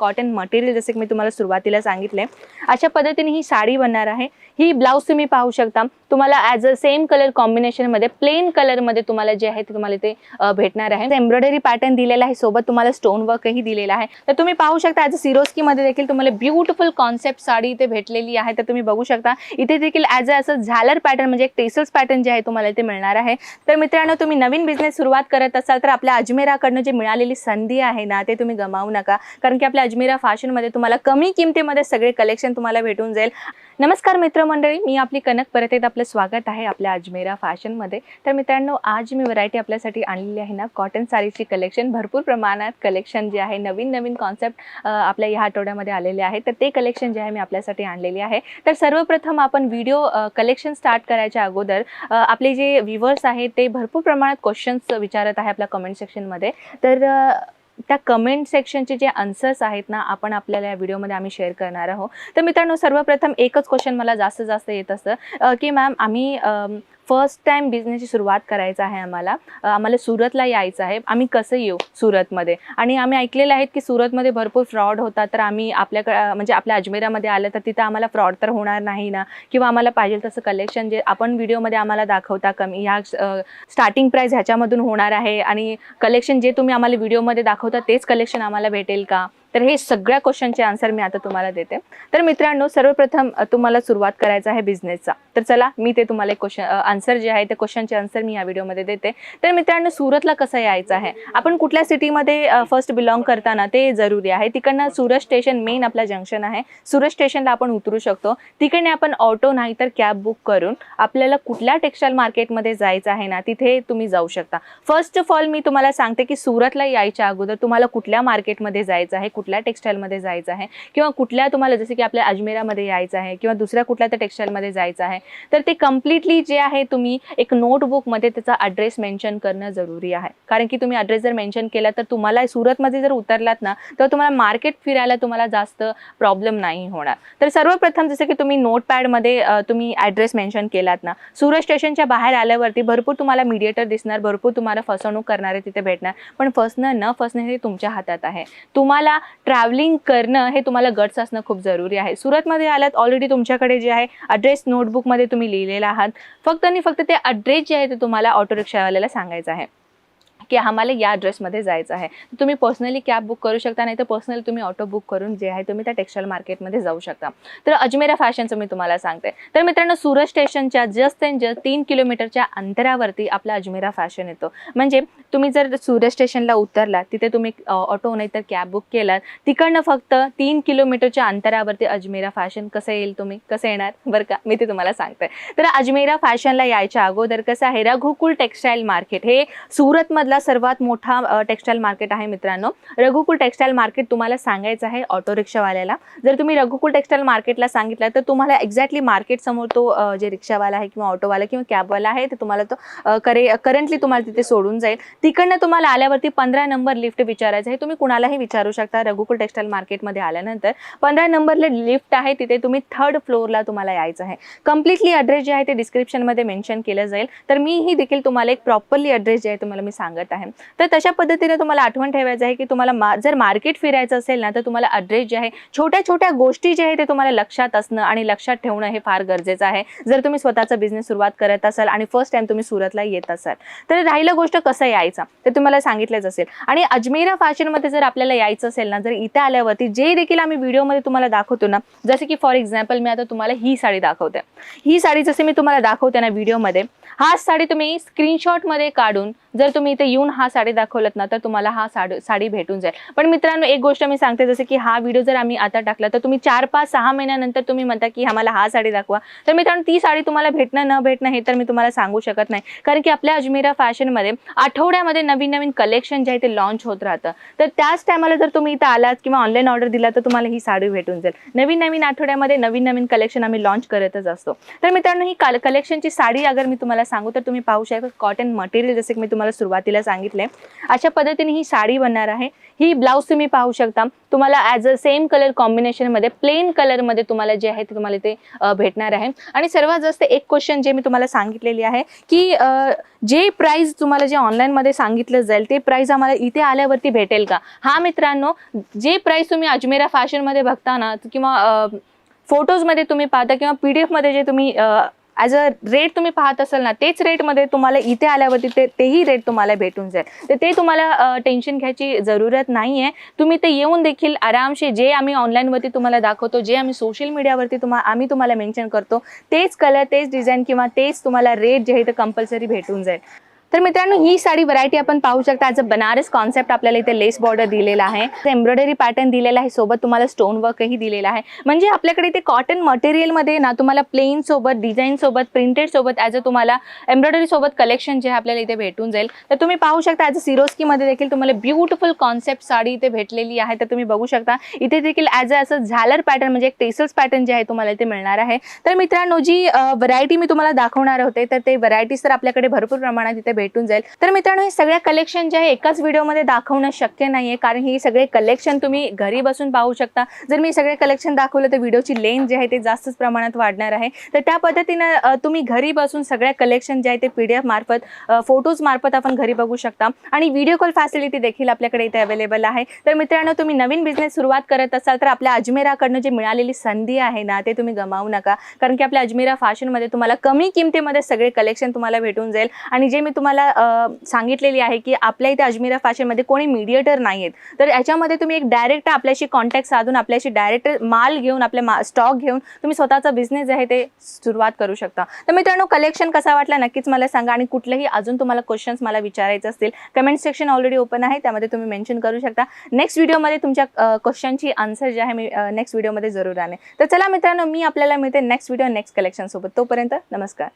Cotton material जसे की मी तुम्हाला सुरुवातीला सांगितले अशा पद्धतीने ही साडी बनणार आहे. ही ब्लाऊज तुम्ही पाहू शकता. तुम्हाला ॲज अ सेम कलर कॉम्बिनेशनमध्ये प्लेन कलरमध्ये तुम्हाला जे आहे ते तुम्हाला ते भेटणार आहे. एम्ब्रॉयडरी पॅटर्न दिलेला आहे सोबत तुम्हाला स्टोन वर्कही दिलेला आहे. तर तुम्ही पाहू शकता ॲज अ सिरोस्कीमध्ये देखील तुम्हाला ब्युटिफुल कॉन्सेप्ट साडी इथे भेटलेली आहे. तर तुम्ही बघू शकता इथे देखील ॲज अ असं झालर पॅटर्न म्हणजे एक टेसल्स पॅटर्न जे आहे तुम्हाला इथे मिळणार आहे. तर मित्रांनो तुम्ही नवीन बिझनेस सुरुवात करत असाल तर आपल्या अजमेराकडनं जे मिळालेली संधी आहे ना ते तुम्ही गमावू नका. कारण की आपल्या अजमेरा फॅशनमध्ये तुम्हाला कमी किमतीमध्ये सगळे कलेक्शन तुम्हाला भेटून जाईल. नमस्कार मित्रमंडळी मी आपली कनक. परत एकदा आपलं स्वागत आहे आपल्या अजमेरा फॅशनमध्ये. तर मित्रांनो आज मी व्हरायटी आपल्यासाठी आणलेली आहे ना कॉटन साडीची कलेक्शन भरपूर प्रमाणात कलेक्शन जे आहे नवीन नवीन कॉन्सेप्ट आपल्या ह्या आठवड्यामध्ये आलेले आहे. तर ते कलेक्शन जे आहे मी आपल्यासाठी आणलेली आहे. तर सर्वप्रथम आपण व्हिडिओ कलेक्शन स्टार्ट करायच्या अगोदर आपले जे व्ह्युअर्स आहेत ते भरपूर प्रमाणात क्वेश्चन्स विचारत आहे आपल्या कमेंट सेक्शनमध्ये तर त्या कमेंट सेक्शनचे जे आन्सर्स आहेत ना आपण आपल्याला या व्हिडिओमध्ये आम्ही शेअर करणार आहोत. तर मित्रांनो सर्वप्रथम एकच क्वेश्चन मला जास्त जास्त येत असतं की मॅम आम्ही फर्स्ट टाईम बिझनेसची सुरुवात करायचं आहे आम्हाला. आम्हाला सुरतला यायचं आहे. आम्ही कसं येऊ सुरतमध्ये? आणि आम्ही ऐकलेलं आहेत की सुरतमध्ये भरपूर फ्रॉड होता तर आम्ही आपल्याकडे म्हणजे आपल्या अजमेरामध्ये आलं तर तिथं आम्हाला फ्रॉड तर होणार नाही ना? किंवा आम्हाला पाहिजे तसं कलेक्शन जे आपण व्हिडिओमध्ये आम्हाला दाखवता कमी ह्या स्टार्टिंग प्राईस ह्याच्यामधून होणार आहे. आणि कलेक्शन जे तुम्ही आम्हाला व्हिडिओमध्ये दाखवता तेच कलेक्शन आम्हाला भेटेल का? तर हे सगळ्या क्वेश्चनचे आन्सर मी आता तुम्हाला देते. तर मित्रांनो सर्वप्रथम तुम्हाला सुरुवात करायचा आहे बिझनेसचा. तर चला मी ते तुम्हाला एक क्वेश्चन आन्सर जे आहे ते क्वेश्चनचे आन्सर मी या व्हिडिओमध्ये देते. तर मित्रांनो सुरतला कसं यायचं आहे? आपण कुठल्या सिटीमध्ये फर्स्ट बिलॉंग करताना ते जरुरी आहे. तिकडनं सुरत स्टेशन मेन आपला जंक्शन आहे. सुरत स्टेशनला आपण उतरू शकतो. तिकडने आपण ऑटो नाही तर कॅब बुक करून आपल्याला कुठल्या टेक्स्टाईल मार्केटमध्ये जायचं आहे ना तिथे तुम्ही जाऊ शकता. फर्स्ट ऑफ ऑल मी तुम्हाला सांगते की सुरतला यायच्या अगोदर तुम्हाला कुठल्या मार्केटमध्ये जायचं आहे कुठल्या टेक्स्टाईलमध्ये जायचं आहे? किंवा कुठल्या तुम्हाला जसं की आपल्या अजमेरामध्ये यायचं आहे किंवा दुसऱ्या कुठल्या तर टेक्स्टाईलमध्ये जायचं आहे तर ते कम्प्लिटली जे आहे तुम्ही एक नोटबुकमध्ये त्याचा ॲड्रेस मेन्शन करणं जरुरी आहे. कारण की तुम्ही ॲड्रेस जर मेन्शन केला तर तुम्हाला सुरतमध्ये जर उतरलात ना तर तुम्हाला मार्केट फिरायला तुम्हाला जास्त प्रॉब्लेम नाही होणार. तर सर्वप्रथम जसं की तुम्ही नोटपॅडमध्ये तुम्ही ॲड्रेस मेन्शन केलात ना सुरत स्टेशनच्या बाहेर आल्यावरती भरपूर तुम्हाला मीडिएटर दिसणार भरपूर तुम्हाला फसवणूक करणारे तिथे भेटणार पण फसणं न फसणं हे तुमच्या हातात आहे. तुम्हाला ट्रॅव्हलिंग करणं हे तुम्हाला गट्स असणं खूप जरुरी आहे. सुरतमध्ये आलात ऑलरेडी तुमच्याकडे जे आहे अड्रेस नोटबुकमध्ये तुम्ही लिहिलेला आहात. फक्त आणि फक्त ते अड्रेस जे आहे ते तुम्हाला ऑटो रिक्षावाल्याला सांगायचं आहे. की आम्हाला या ड्रेसमध्ये जायचं आहे. तुम्ही पर्सनली कॅब बुक करू शकता नाही तर पर्सनली तुम्ही ऑटो बुक करून जे आहे तुम्ही त्या टेक्स्टाईल मार्केटमध्ये जाऊ शकता. तर अजमेरा फॅशनचं मी तुम्हाला सांगते. तर मित्रांनो सुरत स्टेशनच्या जस्ट अँड जस्ट तीन किलोमीटरच्या अंतरावरती आपला अजमेरा फॅशन येतो. म्हणजे तुम्ही जर सुरत स्टेशनला उतरलात तिथे तुम्ही ऑटो नाही तर कॅब बुक केलात तिकडनं फक्त तीन किलोमीटरच्या अंतरावरती अजमेरा फॅशन कसं येईल तुम्ही? कसं येणार? बरं का? मी ते तुम्हाला सांगते. तर अजमेरा फॅशनला यायच्या अगोदर कसं आहे रघुकुल टेक्स्टाईल मार्केट हे सुरतमधला सर्वात मोठा टेक्स्टाईल मार्केट आहे मित्रांनो. रघुकुल टेक्स्टाईल मार्केट तुम्हाला सांगायचं आहे ऑटो रिक्षावाल्याला जर तुम्ही रघुकुल टेक्स्टाईल मार्केटला सांगितलं तर तुम्हाला एक्झॅक्टली मार्केट समोर तो जे रिक्षावाला आहे किंवा ऑटोवाला किंवा कॅबवाला आहे ते तुम्हाला तो करे करंटली तुम्हाला तिथे सोडून जाईल. तिकडनं तुम्हाला आल्यावरती पंधरा नंबर लिफ्ट विचारायचं आहे. तुम्ही कुणालाही विचारू शकता रघुकुल टेक्स्टाईल मार्केटमध्ये आल्यानंतर. पंधरा नंबरला लिफ्ट आहे तिथे तुम्ही थर्ड फ्लोअरला तुम्हाला यायचं आहे. कम्प्लिटली ॲड्रेस जे आहे ते डिस्क्रिप्शनमध्ये मेन्शन केलं जाईल. तर मीही देखील तुम्हाला एक प्रॉपरली ॲड्रेस जे आहे तुम्हाला मी सांगत आहे. तर तशा पद्धतीने तुम्हाला आठवण ठेवायचं आहे की तुम्हाला मा जर मार्केट फिरायचं असेल ना तर तुम्हाला ॲड्रेस जे आहे छोट्या छोट्या गोष्टी जे आहे ते तुम्हाला लक्षात असणं आणि लक्षात ठेवणं हे फार गरजेचं आहे. जर तुम्ही स्वतःचा बिझनेस सुरुवात करत असाल आणि फर्स्ट टाइम तुम्ही सुरतला येत असाल तर राहिलं गोष्ट कसं यायचं? ते तुम्हाला सांगितलंच असेल. आणि अजमेरा फॅशनमध्ये जर आपल्याला यायचं असेल ना जर इथे आल्यावरती जे देखील आम्ही व्हिडिओमध्ये तुम्हाला दाखवतो ना जसं की फॉर एक्झाम्पल मी आता तुम्हाला ही साडी दाखवते. ही साडी जसे मी तुम्हाला दाखवते ना व्हिडिओमध्ये हा साडी तुम्ही स्क्रीनशॉटमध्ये काढून जर तुम्ही इथे येऊन हा साडी दाखवलात ना तर तुम्हाला हा साडी साडी भेटून जाईल. पण मित्रांनो एक गोष्ट मी सांगते जसं की हा व्हिडिओ जर आम्ही आता टाकला तर तुम्ही चार पाच सहा महिन्यानंतर तुम्ही म्हणता की आम्हाला हा साडी दाखवा. तर मित्रांनो ती साडी तुम्हाला भेटणं न भेटणं हे तर मी तुम्हाला सांगू शकत नाही. कारण की आपल्या अजमेरा फॅशनमध्ये आठवड्यामध्ये नवीन नवीन कलेक्शन जे आहे ते लॉन्च होत राहतं तर त्याच टायमाला जर तुम्ही इथं आलात किंवा ऑनलाईन ऑर्डर दिला तर तुम्हाला ही साडी भेटून जाईल. नवीन नवीन आठवड्यामध्ये नवीन नवीन कलेक्शन आम्ही लॉन्च करतच असतो. तर मित्रांनो ही कलेक्शनची साडी अगर मी तुम्हाला सांगू तर तुम्ही पाहू शकता कॉटन मटेरियल जसं की मी तुम्हाला सुरुवातीला सांगितले अशा पद्धतीने ही साडी बनणार आहे. ही ब्लाऊज तुम्ही पाहू शकता. तुम्हाला ॲज अ सेम कलर कॉम्बिनेशनमध्ये प्लेन कलरमध्ये तुम्हाला जे आहे ते तुम्हाला ते भेटणार आहे. आणि सर्वात जास्त एक क्वेश्चन जे मी तुम्हाला सांगितलेली आहे की जे प्राईज तुम्हाला जे ऑनलाईनमध्ये सांगितलं जाईल ते प्राईज आम्हाला इथे आल्यावरती भेटेल का? हा मित्रांनो जे प्राईज तुम्ही अजमेरा फॅशनमध्ये बघता ना किंवा फोटोजमध्ये तुम्ही पाहता किंवा पी डी एफमध्ये जे तुम्ही ॲज अ रेट तुम्ही पाहत असाल ना तेच रेटमध्ये तुम्हाला इथे आल्यावरती ते तेही रेट तुम्हाला भेटून जाईल. तर ते तुम्हाला टेन्शन घ्यायची जरूरत नाही आहे तुम्ही ते येऊन देखील आरामशी जे आम्ही ऑनलाईनवरती तुम्हाला दाखवतो जे आम्ही सोशल मीडियावरती तुम्हा आम्ही तुम्हाला मेन्शन करतो तेच कलर तेच डिझाईन किंवा तेच तुम्हाला रेट जे आहे ते कंपल्सरी भेटून जाईल. तर मित्रांनो ही साडी व्हरायटी आपण पाहू शकता. ॲज अ बनारस कॉन्सेप्ट आपल्याला इथे लेस बॉर्डर दिलेला आहे. एम्ब्रॉयडरी पॅटर्न दिलेला आहे. सोबत तुम्हाला स्टोन वर्कही दिलेला आहे. म्हणजे आपल्याकडे इथे कॉटन मटेरियलमध्ये ना तुम्हाला प्लेन सोबत डिझाईन सोबत प्रिंटेड सोबत ॲज अ तुम्हाला एम्ब्रॉयडरी सोबत कलेक्शन जे आपल्याला इथे भेटून जाईल. तर तुम्ही पाहू शकता ॲज अ सिरोस्कीमध्ये देखील तुम्हाला ब्युटिफुल कॉन्सेप्ट साडी इथे भेटलेली आहे. तर तुम्ही बघू शकता इथे देखील ॲज अ असं झालर पॅटर्न म्हणजे एक टेसल्स पॅटर्न जे आहे तुम्हाला इथे मिळणार आहे. तर मित्रांनो जी व्हरायटी मी तुम्हाला दाखवणार होते तर ते व्हरायटीज तर आपल्याकडे भरपूर प्रमाणात इथे भेटून जाईल. तर मित्रांनो हे सगळ्या कलेक्शन जे आहे एकाच व्हिडिओमध्ये दाखवणं शक्य नाही आहे कारण हे सगळे कलेक्शन तुम्ही घरी बसून पाहू शकता. जर मी सगळे कलेक्शन दाखवलं तर व्हिडिओची लेंथ जी आहे ते जास्तच प्रमाणात वाढणार आहे. तर त्या पद्धतीनं तुम्ही घरी बसून सगळ्या कलेक्शन जे आहे ते पी डी एफ मार्फत फोटोज मार्फत आपण घरी बघू शकता. आणि व्हिडिओ कॉल फॅसिलिटी देखील आपल्याकडे इथे अवेलेबल आहे. तर मित्रांनो तुम्ही नवीन बिझनेस सुरुवात करत असाल तर आपल्या अजमेराकडनं जी मिळालेली संधी आहे ना ते तुम्ही गमावू नका. कारण की आपल्या अजमेरा फॅशनमध्ये तुम्हाला कमी किमतीमध्ये सगळे कलेक्शन तुम्हाला भेटून जाईल. आणि जे मी तुम्हाला तुम्हाला सांगितलेली आहे की आपल्या इथे अजमेरा फॅशनमध्ये कोणी मीडिएटर नाही आहेत तर याच्यामध्ये तुम्ही एक डायरेक्ट आपल्याशी कॉन्टॅक्ट साधून आपल्याशी डायरेक्ट माल घेऊन आपले मा स्टॉक घेऊन तुम्ही स्वतःचा बिझनेस आहे ते सुरुवात करू शकता. तर मित्रांनो कलेक्शन कसा वाटला नक्कीच मला सांगा आणि कुठलेही अजून तुम्हाला क्वेश्चन्स मला विचारायचे असतील कमेंट सेक्शन ऑलरेडी ओपन आहे त्यामध्ये तुम्ही मेन्शन करू शकता. नेक्स्ट व्हिडिओमध्ये तुमच्या क्वेश्चनची आन्सर जे आहे मी नेक्स्ट व्हिडिओमध्ये जरूर आणेन. तर चला मित्रांनो मी आपल्याला मिळते नेक्स्ट व्हिडिओ नेक्स्ट कलेक्शन सोबत. तोपर्यंत नमस्कार.